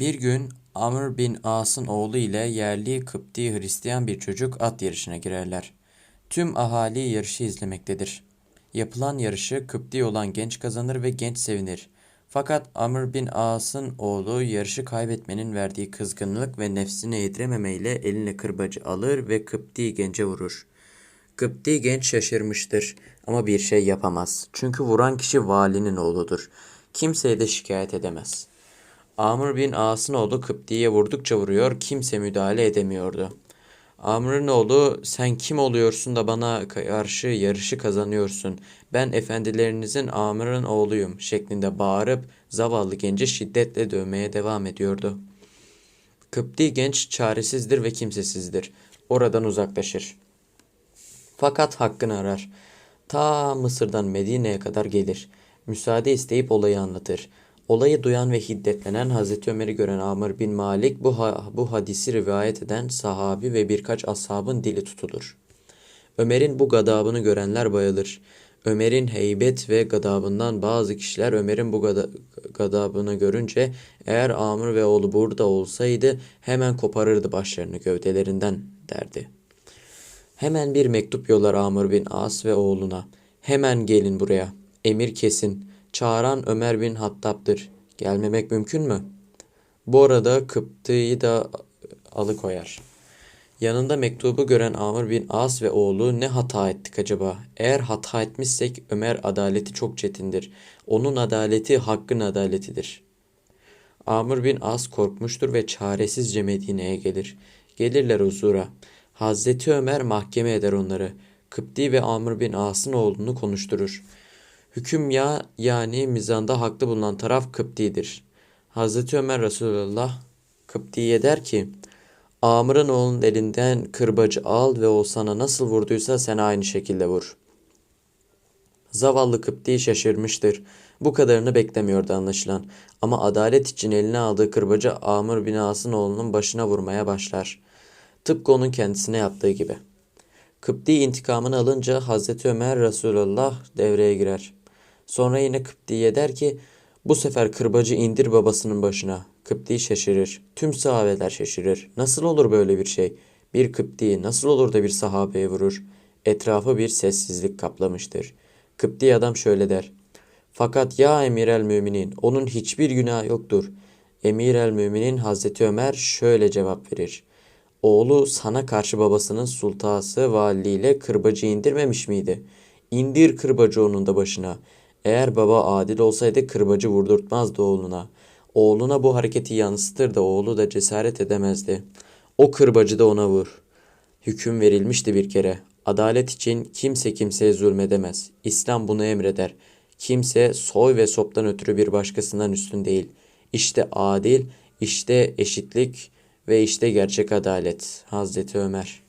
Bir gün Amr bin As'ın oğlu ile yerli Kıpti Hristiyan bir çocuk at yarışına girerler. Tüm ahali yarışı izlemektedir. Yapılan yarışı Kıpti olan genç kazanır ve genç sevinir. Fakat Amr bin As'ın oğlu yarışı kaybetmenin verdiği kızgınlık ve nefsine yedirememeyle eline kırbacı alır ve Kıpti gence vurur. Kıpti genç şaşırmıştır ama bir şey yapamaz. Çünkü vuran kişi valinin oğludur. Kimseye de şikayet edemez. Amr bin As'ın oğlu Kıpti'ye vurdukça vuruyor, kimse müdahale edemiyordu. Amr'ın oğlu sen kim oluyorsun da bana karşı yarışı kazanıyorsun? Ben efendilerinizin Amr'ın oğluyum şeklinde bağırıp zavallı genci şiddetle dövmeye devam ediyordu. Kıpti genç çaresizdir ve kimsesizdir. Oradan uzaklaşır. Fakat hakkını arar. Ta Mısır'dan Medine'ye kadar gelir. Müsaade isteyip olayı anlatır. Olayı duyan ve hiddetlenen Hazreti Ömer'i gören Amr bin Malik bu, ha- bu hadisi rivayet eden sahabi ve birkaç ashabın dili tutulur. Ömer'in bu gadabını görenler bayılır. Ömer'in heybet ve gadabından bazı kişiler Ömer'in bu gada- gadabını görünce eğer Amr ve oğlu burada olsaydı hemen koparırdı başlarını gövdelerinden derdi. Hemen bir mektup yollar Amr bin As ve oğluna. Hemen gelin buraya. Emir kesin. Çağıran Ömer bin Hattab'dır. Gelmemek mümkün mü? Bu arada Kıptı'yı da alıkoyar. Yanında mektubu gören Amr bin As ve oğlu ne hata ettik acaba? Eğer hata etmişsek Ömer adaleti çok çetindir. Onun adaleti hakkın adaletidir. Amr bin As korkmuştur ve çaresizce Medine'ye gelir. Gelirler huzura. Hazreti Ömer mahkeme eder onları. Kıpti ve Amr bin As'ın oğlunu konuşturur. Hüküm ya yani mizanda haklı bulunan taraf Kıpti'dir. Hazreti Ömer Resulullah Kıpti'ye der ki Amr'ın oğlunun elinden kırbacı al ve o sana nasıl vurduysa sen aynı şekilde vur. Zavallı Kıpti şaşırmıştır. Bu kadarını beklemiyordu anlaşılan. Ama adalet için eline aldığı kırbacı Amr bin As'ın oğlunun başına vurmaya başlar. Tıpkı onun kendisine yaptığı gibi. Kıpti intikamını alınca Hazreti Ömer Resulullah devreye girer. Sonra yine Kıpti'ye der ki bu sefer kırbacı indir babasının başına. Kıpti şaşırır. Tüm sahabeler şaşırır. Nasıl olur böyle bir şey? Bir Kıpti nasıl olur da bir sahabeye vurur? Etrafı bir sessizlik kaplamıştır. Kıpti adam şöyle der. Fakat ya emir el müminin onun hiçbir günahı yoktur. Emir el müminin Hazreti Ömer şöyle cevap verir. Oğlu sana karşı babasının sultası valiyle kırbacı indirmemiş miydi? İndir kırbacı onun da başına. Eğer baba adil olsaydı kırbacı vurdurtmazdı oğluna. Oğluna bu hareketi yansıtır da oğlu da cesaret edemezdi. O kırbacı da ona vur. Hüküm verilmişti bir kere. Adalet için kimse kimseye zulmedemez. İslam bunu emreder. Kimse soy ve soptan ötürü bir başkasından üstün değil. İşte adil, işte eşitlik ve işte gerçek adalet. Hazreti Ömer.